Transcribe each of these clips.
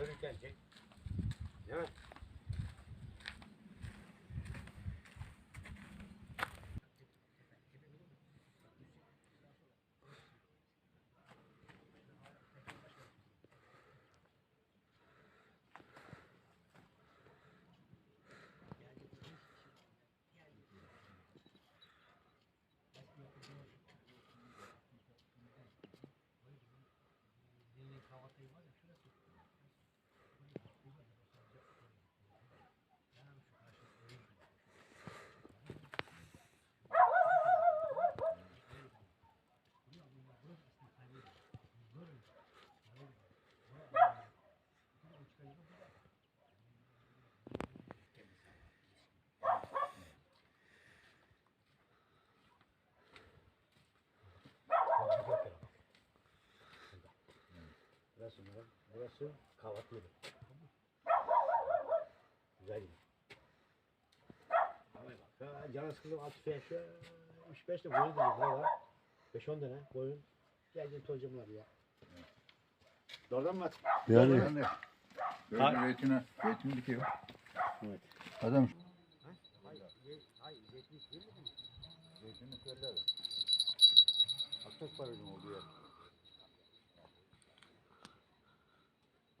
yürürken çek. Değil mi? Burası mı? Burası kahvaltı yeri. Güzel gibi. Ama bak. Ha, canı sıkıldım at suya şu 3-5 de boyun dedi. Ne var? 5-10 tane boyun. Geldim tozcumlar ya. Doğrudan mı at? Yani Ben de böyle zeytine, zeytin dikiyor. Evet. Adam Hayır, hayır, yetmiş değil mi? zeytini söyler. Aktak paracım oldu ya.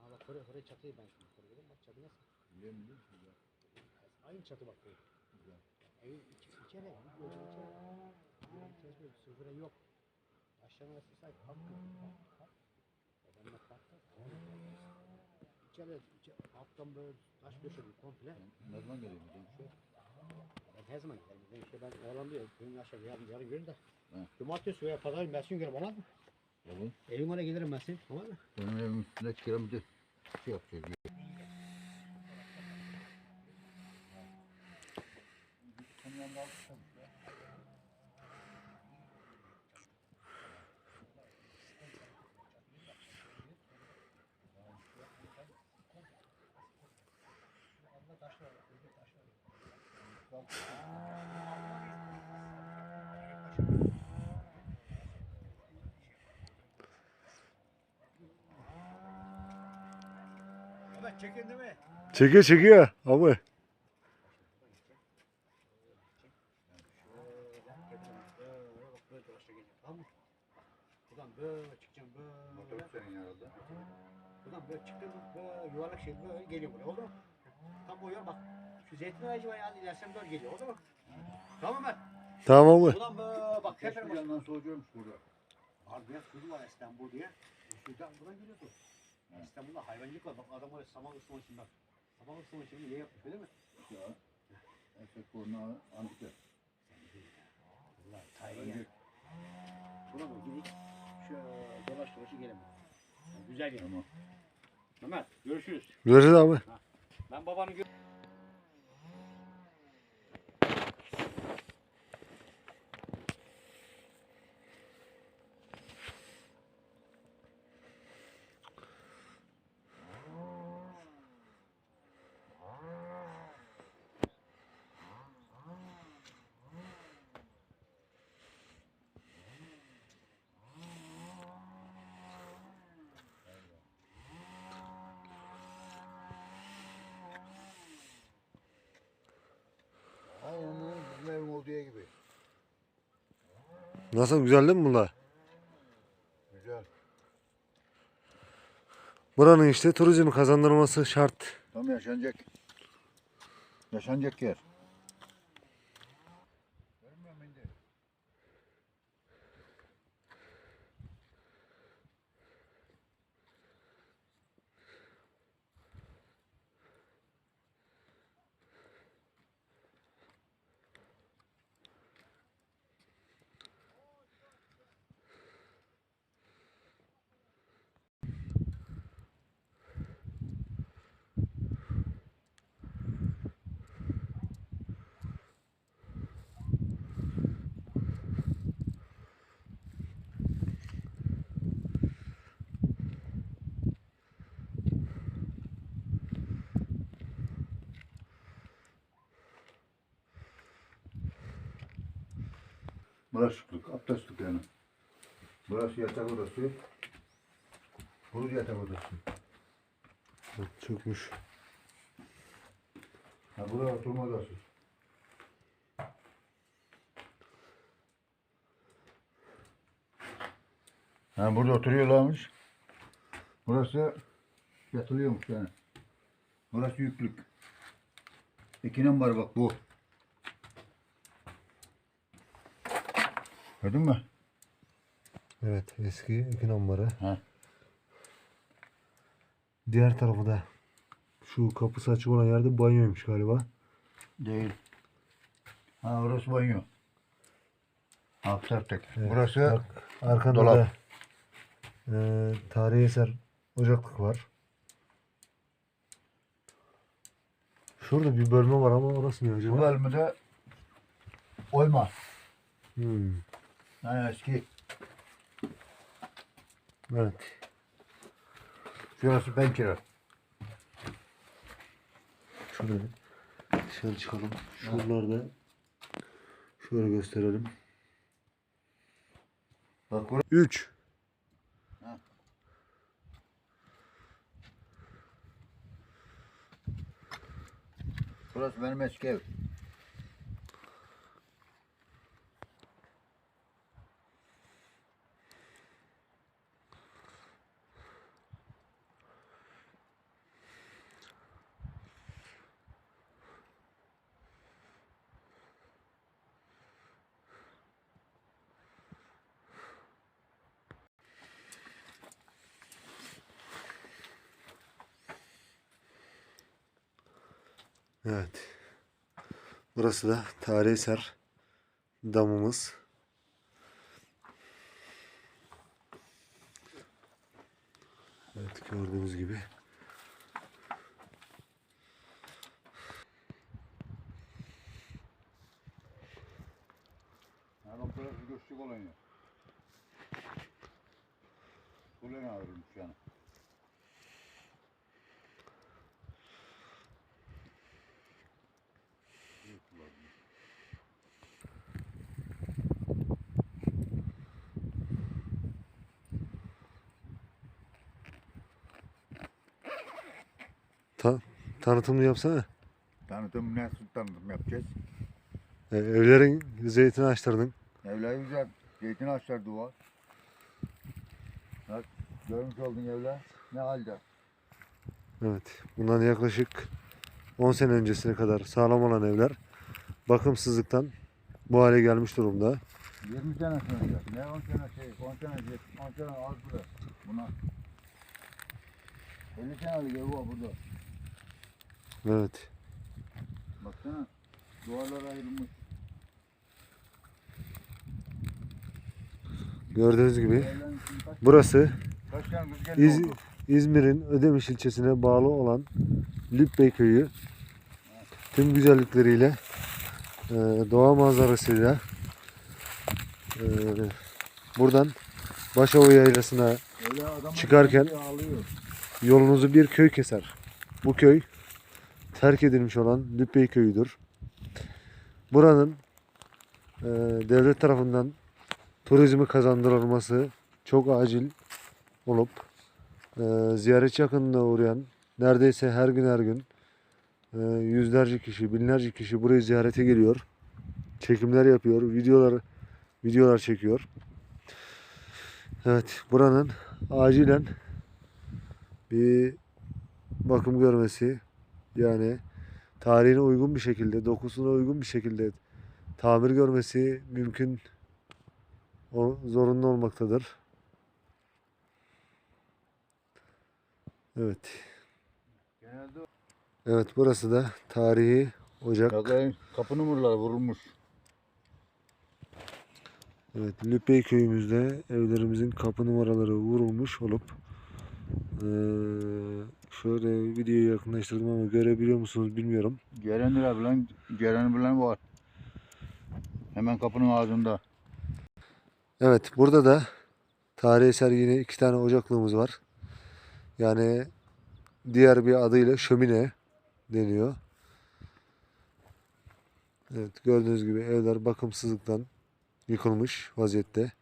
Ha bak oraya, oraya çatıyı ben şimdi koydum. Bak çatı nasıl? Aynı çatı bak. böyle. Evin içi, içeri, bir gözün içeri. Bir içeri böyle sıfıra yok. Aşağı arası say, kalk kalk, kalk. Adamla kalktı. İçeri, içeri, alttan böyle taş döşedi komple. Ne zaman geleyim? Şey, ben her zaman giderim. Ben işte ben oyalanmıyorum. Gün aşağı yarın, yarın görün de. He. Cumartesi veya pazar ben gün görüm olmaz mı? Olur. Evin oraya gelirim ben senin. Olmaz mı? Benim evim üstünde kiremide şey yapacağız. Evet çekin değil mi? çekiyor çekiyor abi. Buradan böyle çıkacağım Motor böyle. senin yanında. Buradan böyle çıktım böyle yuvarlak şey böyle geliyor buraya. Oldu mu? Tam bu yol bak. Şu zeytin ağacı var yani ilersen böyle geliyor. Oldu mu? Tamam mı? Tamam mı? Buradan böyle bak. Keşke yandan soğucuyormuş burada. Harbiye suyu var İstanbul diye. Sudan buradan geliyordu. İstanbul'da hayvancılık var. Bak adam oraya saman ısıtma için bak. Saman ısıtma için ne yapmış öyle mi? Ya. Esek kurna antika. Allah tarihi ya. Buna da gidik. Şöyle dolaş dolaşı gelelim. Güzel yer. Tamam. Mehmet görüşürüz. Görüşürüz abi. Ben babanı gör... Nasıl güzel değil mi bunlar? Güzel. Buranın işte turizmi kazandırması şart. Tam yaşanacak. Yaşanacak yer. Bulaşıklık, abdestlik yani. Burası yatak odası. Burası yatak odası. Çökmüş. Ha buraya oturma odası. Ha burada oturuyorlarmış. Burası yatılıyormuş yani. Burası yüklük. İki numara bak bu. Gördün mü? Evet eski iki numara. Ha. Diğer tarafı da şu kapısı açık olan yerde banyoymuş galiba. Değil. Ha orası banyo. Alt tarafta. Evet, Burası Bak, arkada dolap. da e, tarihi eser ocaklık var. Şurada bir bölme var ama orası ne bu acaba? bölümde oyma. Hmm, Yani eski. evet. Şurası pencere. Şöyle dışarı çıkalım. Şuralarda şöyle gösterelim. Bak burası 3 Burası benim eski ev. Evet. Burası da tarihi eser damımız. Evet gördüğünüz gibi. Göçlük olan yer. Kulen ayrılmış yani. Ta tanıtımını yapsana. Tanıtım nasıl tanıtım yapacağız? E, evlerin zeytin ağaçlarının. Evler güzel. Zeytin ağaçları duvar. Bak görmüş oldun evler. Ne halde? Evet. Bundan yaklaşık 10 sene öncesine kadar sağlam olan evler bakımsızlıktan bu hale gelmiş durumda. 20 sene sonra. Ne 10 sene şey, 10 sene, 10 sene az bile. Buna. 50 senelik ev var burada. Evet. Baksana. Duvarlar ayrılmış. Gördüğünüz gibi burası İz? İzmir'in Ödemiş ilçesine bağlı olan Lübbey köyü tüm güzellikleriyle e, doğa manzarasıyla e, buradan Başova Yaylası'na çıkarken- yolunuzu bir köy keser. Bu köy terk edilmiş olan Lübbey köyüdür. Buranın e, devlet tarafından turizmi kazandırılması çok acil olup e, ziyaretçi yakınına uğrayan neredeyse her gün her gün e, yüzlerce kişi, binlerce kişi burayı ziyarete geliyor. Çekimler yapıyor, videolar videolar çekiyor. Evet, buranın acilen bir bakım görmesi yani tarihine uygun bir şekilde, dokusuna uygun bir şekilde tamir görmesi mümkün o zorunlu olmaktadır. Evet. Evet burası da tarihi ocak. Kapı numaraları vurulmuş. Evet Lüppey köyümüzde evlerimizin kapı numaraları vurulmuş olup eee, şöyle videoyu yakınlaştırdım ama görebiliyor musunuz bilmiyorum. Cerenler bilen, Ceren bilen var. Hemen kapının ağzında. Evet burada da tarihi eser yine iki tane ocaklığımız var. Yani diğer bir adıyla şömine deniyor. Evet gördüğünüz gibi evler bakımsızlıktan yıkılmış vaziyette.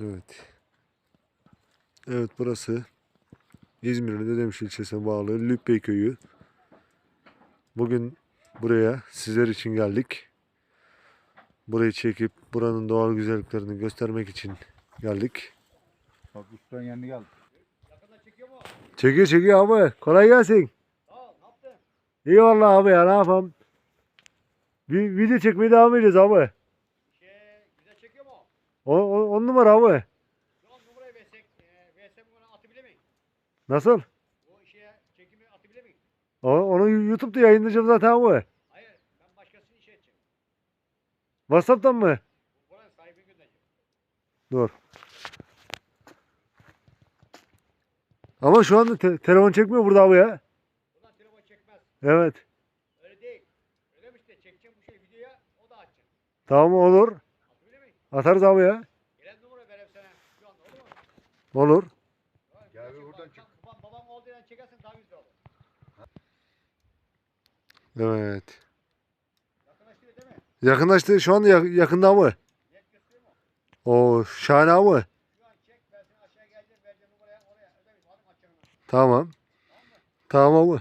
Evet. Evet burası İzmir'in Ödemiş ilçesine bağlı Lübbey köyü. Bugün buraya sizler için geldik. Burayı çekip buranın doğal güzelliklerini göstermek için geldik. Bak ustanın yanına gel. Çekiyor çekiyor abi. Kolay gelsin. İyi vallahi abi ya ne yapalım. Bir video çekmeye devam edeceğiz abi. Şey, güzel çekiyor mu? O, o, on numara abi. An numarayı versek, e, versem bunu atabilir miyim? Nasıl? O şeye çekimi atabilir miyim? O, onu YouTube'da yayınlayacağım zaten abi. Hayır, ben başkasını işe edeceğim. Whatsapp'tan mı? Buranın sahibini göndereceğim. Dur. Ama şu anda te- telefon çekmiyor burada abi ya. Buradan telefon çekmez. Evet. Öyle değil. Öyle de çekeceğim bu şey videoya, o da açacak. Tamam olur. Atarız abi ya. Gelen numara vereyim sana. Şu anda olur mu? Olur. Gel bir buradan çek. Babam, olduğu yerden çekersen daha güzel olur. Evet. Yakınlaştırıyor değil mi? Yakınlaştı. Şu anda ya- yakında mı? O şahane an. Öyle mi? Adım açacağım. Tamam. Tamam abi.